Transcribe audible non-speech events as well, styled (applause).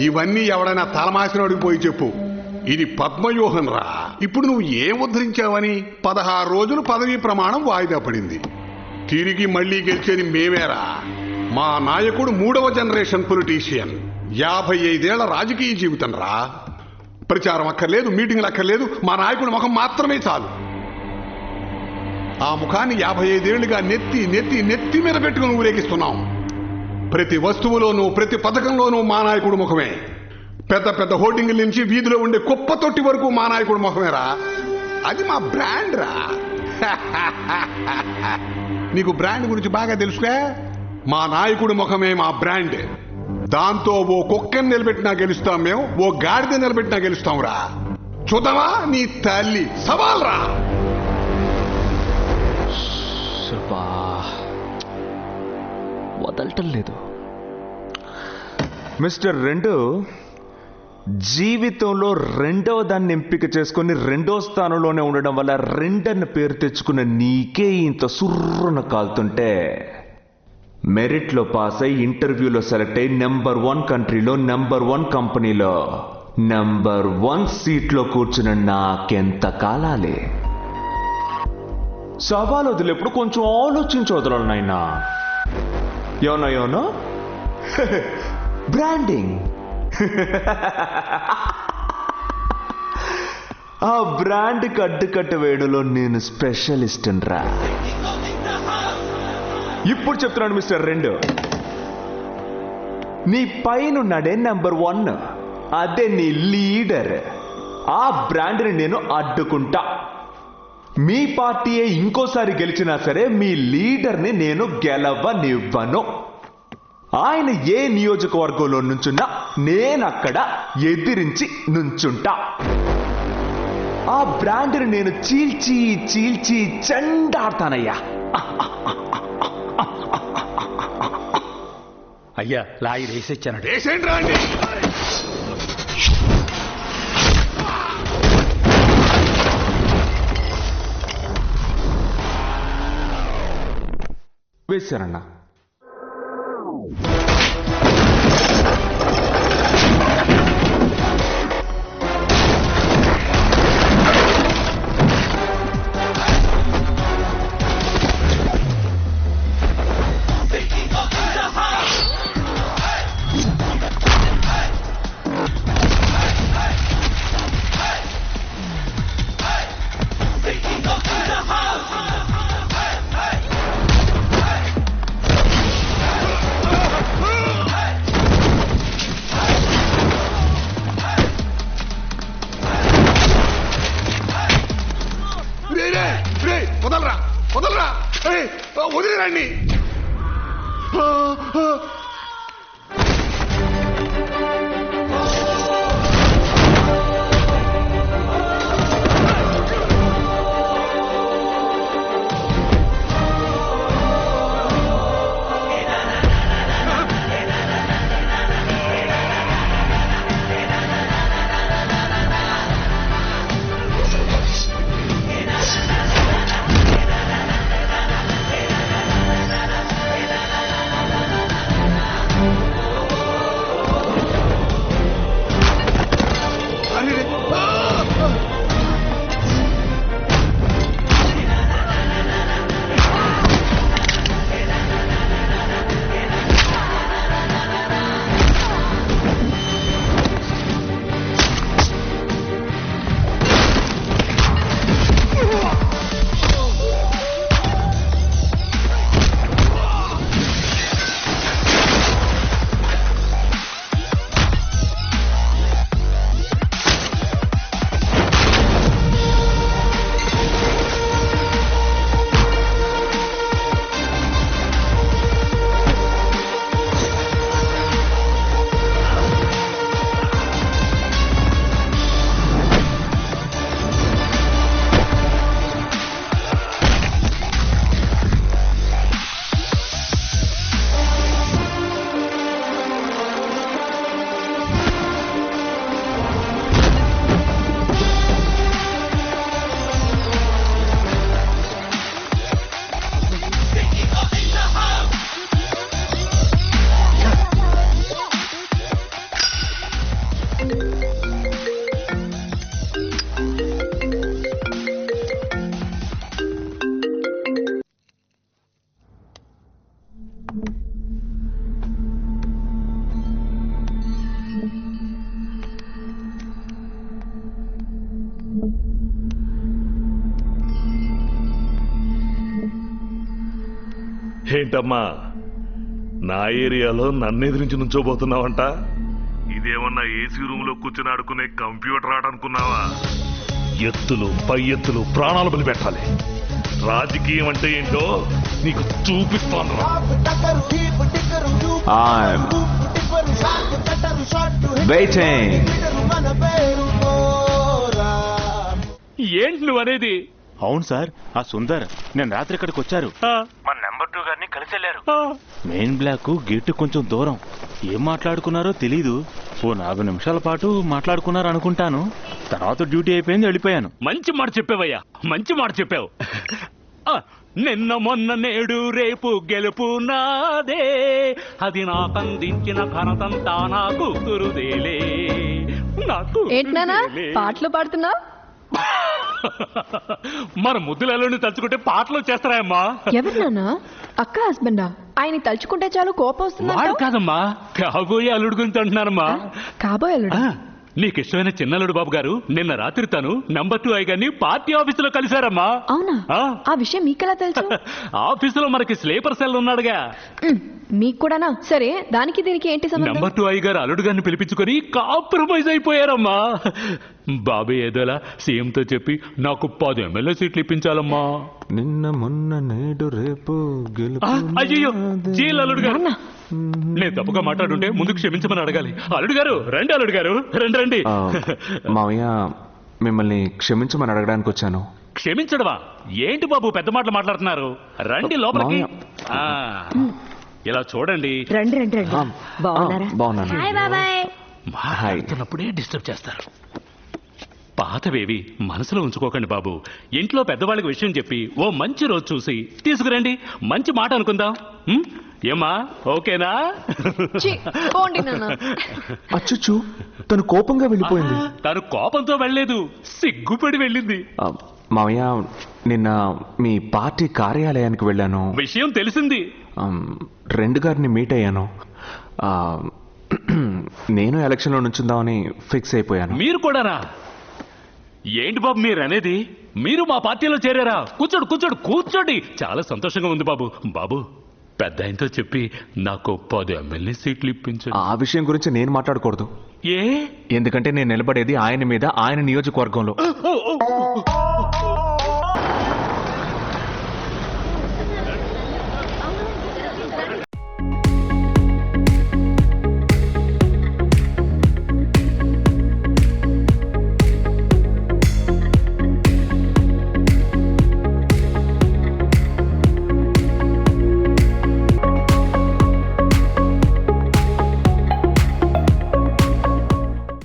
ఇవన్నీ ఎవడైనా తలమాసినోడికి పోయి చెప్పు. ఇది పద్మవ్యూహం రా ఇప్పుడు నువ్వు ఏం ఉద్ధరించావని? పదహారు రోజులు పదవీ ప్రమాణం వాయిదా పడింది. తిరిగి మళ్ళీ గెలిచేది మేమేరా. మా నాయకుడు మూడవ జనరేషన్ పొలిటీషియన్. యాభై ఐదేళ్ళ రాజకీయ జీవితం రా ప్రచారం అక్కర్లేదు మీటింగ్లు అక్కర్లేదు మా నాయకుడి ముఖం మాత్రమే చాలు. ఆ ముఖాన్ని యాభై ఐదేళ్ళుగా నెత్తి నెత్తి నెత్తి మీద పెట్టుకుని ఊరేగిస్తున్నాం. ప్రతి వస్తువులోనూ ప్రతి పథకంలోనూ మా నాయకుడు ముఖమే. పెద్ద పెద్ద హోర్డింగ్ల నుంచి వీధిలో ఉండే కుప్ప తొట్టి వరకు మా నాయకుడు ముఖమేరా. అది మా బ్రాండ్ రా. (laughs) నీకు బ్రాండ్ గురించి బాగా తెలుసుగా? మా నాయకుడి ముఖమే మా బ్రాండ్. దాంతో ఓ కుక్కని నిలబెట్టినా గెలుస్తాం మేము ఓ గాడిద నిలబెట్టినా గెలుస్తాం రా. చూద్దామా? నీ తల్లి సవాల్ రా. వదలటం లేదు. మిస్టర్ రెండు జీవితంలో రెండవ దాన్ని ఎంపిక చేసుకొని రెండో స్థానంలోనే ఉండడం వల్ల రెండన్న పేరు తెచ్చుకున్న నీకే ఇంత సుర్రున కాలుతుంటే మెరిట్లో పాస్ అయి ఇంటర్వ్యూలో సెలెక్ట్ అయి నెంబర్ వన్ కంట్రీలో నెంబర్ వన్ కంపెనీలో నెంబర్ వన్ సీట్లో కూర్చున్న నాకెంత కాలాలి? సవాలు వదిలేప్పుడు కొంచెం ఆలోచించి వదలాలి నాయనా. యోనో యోనో (laughs) బ్రాండింగ్ ఆ బ్రాండ్ కట్టుకట్ట వేయడంలో నేను స్పెషలిస్ట్ రా ఇప్పుడు చెప్తున్నాను మిస్టర్ రెండు. నీ పైన ఉన్నాడే నెంబర్ వన్. అదే నీ లీడర్. ఆ బ్రాండ్ని నేను అడ్డుకుంటా. మీ పార్టీయే ఇంకోసారి గెలిచినా సరే మీ లీడర్ని నేను గెలవనివ్వను. ఆయన ఏ నియోజకవర్గంలో నుంచున్నా నేనక్కడ ఎదిరించి నుంచుంటా. ఆ బ్రాండ్ని నేను చీల్చి చీల్చి చెండాడతానయ్యా. అయ్యా లాయి వేసేయండి అండి వేశారన్నా వదలరా వదలరా. ఏయ్, వదిలేరండి ఏంటమ్మా? నా ఏరియాలో నన్ను ఎదిరించి నుంచోబోతున్నావంట? ఇదేమన్నా ఏసీ రూమ్లో కూర్చుని ఆడుకునే కంప్యూటర్ ఆట అనుకున్నావా ఎత్తులు పై ఎత్తులు ప్రాణాలు బలి పెట్టాలి రాజకీయం అంటే ఏంటో నీకు చూపిస్తాను. ఏంటి నువ్వు అనేది? అవును సార్ ఆ సుందర్ నేను రాత్రి ఇక్కడికి వచ్చారు. మన నెంబర్ టూ గారిని కలిసి వెళ్ళారు మెయిన్ బ్లాక్ గేట్ కొంచెం దూరం. ఏం మాట్లాడుకున్నారో తెలీదు. ఓ నాలుగు నిమిషాల పాటు మాట్లాడుకున్నారు అనుకుంటాను తర్వాత డ్యూటీ అయిపోయింది వెళ్ళిపోయాను. మంచి మాట చెప్పావయ్యా. మంచి మాట చెప్పావు. ఆ, నిన్న మొన్న నేడు రేపు గెలుపు నాదే. అది నాకందించిన ఘనతంతా నా కూతురుదేలే నాకు ఏంటనానా పాటలు పాడుతున్నావు? మన ముద్దులలో తలుచుకుంటే పాటలు వచ్చేస్తారాయమ్మా. ఎవరు నాన్న? అక్క హస్బెండా? ఆయన తలుచుకుంటే చాలు కోపం వస్తుందా కాదమ్మా కాబోయే అల్లుడు గురించి అంటున్నానమ్మా కాబోయే అల్లుడు? నీకు ఇష్టమైన చిన్నల్లుడు బాబు గారు నిన్న రాత్రి తను నంబర్ టూ ఐ గారిని పార్టీ ఆఫీసులో కలిశారమ్మా. అవునా? ఆ. ఆ విషయం మీకెలా తెలుసు? (laughs) ఆఫీసులో మనకి స్లీపర్ సెల్ ఉన్నాడుగా. మీకు కూడానా? సరే దానికి దీనికి ఏంటి సంబంధం? నంబర్ టూ ఐ గారు అల్లుడు గారిని పిలిపించుకొని కాంప్రమైజ్ అయిపోయారమ్మా. బాబు ఏదోలా సీఎం తో చెప్పి నాకు పది ఎమ్మెల్యే సీట్లు ఇప్పించాలమ్మా. నిన్న మొన్న నేడు రేపు అయ్యయ్యో జీల్ అల్లుడు గారు. నేను తప్పుగా మాట్లాడుంటే ముందుకు క్షమించమని అడగాలి. అల్లుడు గారు రండి అల్లుడు గారు రండి రండి. ఆ, మావయ్య మిమ్మల్ని క్షమించమని అడగడానికి వచ్చాను. క్షమించడమా? ఏంటి బాబు పెద్ద మాటలు మాట్లాడుతున్నారు? రండి లోపలికి. ఆ, ఇలా చూడండి. రండి రండి రండి. ఆ, బాగున్నారా? ఆ, బాగున్నాను. మాట్లాడుతున్నప్పుడే డిస్టర్బ్ చేస్తారు. పాతవేవి మనసులో ఉంచుకోకండి బాబు. ఇంట్లో పెద్దవాళ్ళకి విషయం చెప్పి ఓ మంచి రోజు చూసి తీసుకురండి. మంచి మాట అనుకుందాం. ఉం? ఏమ్మా? ఓకేనా? ఛీ, పోండి నాన్న. అచ్చుచ్చు తను కోపంగా వెళ్ళిపోయింది. తను కోపంతో వెళ్ళలేదు సిగ్గుపడి వెళ్ళింది. ఆ, మావయ్య నిన్న మీ పార్టీ కార్యాలయానికి వెళ్ళాను. విషయం తెలిసింది. ఆమ్, రెండు గారిని మీట్ అయ్యాను. ఆ, నేను ఎలక్షన్లో నుంచుందామని ఫిక్స్ అయిపోయాను. మీరు కూడానా? ఏంటి బాబు మీరు అనేది మీరు మా పార్టీలో చేరారా? కూర్చోడు కూర్చోడు కూర్చోండి. చాలా సంతోషంగా ఉంది బాబు. బాబు పెద్ద ఆయనతో చెప్పి నాకు పది ఎమ్మెల్యే సీట్లు ఇప్పించండి. ఆ విషయం గురించి నేను మాట్లాడకూడదు. ఏ? ఎందుకంటే నేను నిలబడేది ఆయన మీద ఆయన నియోజకవర్గంలో.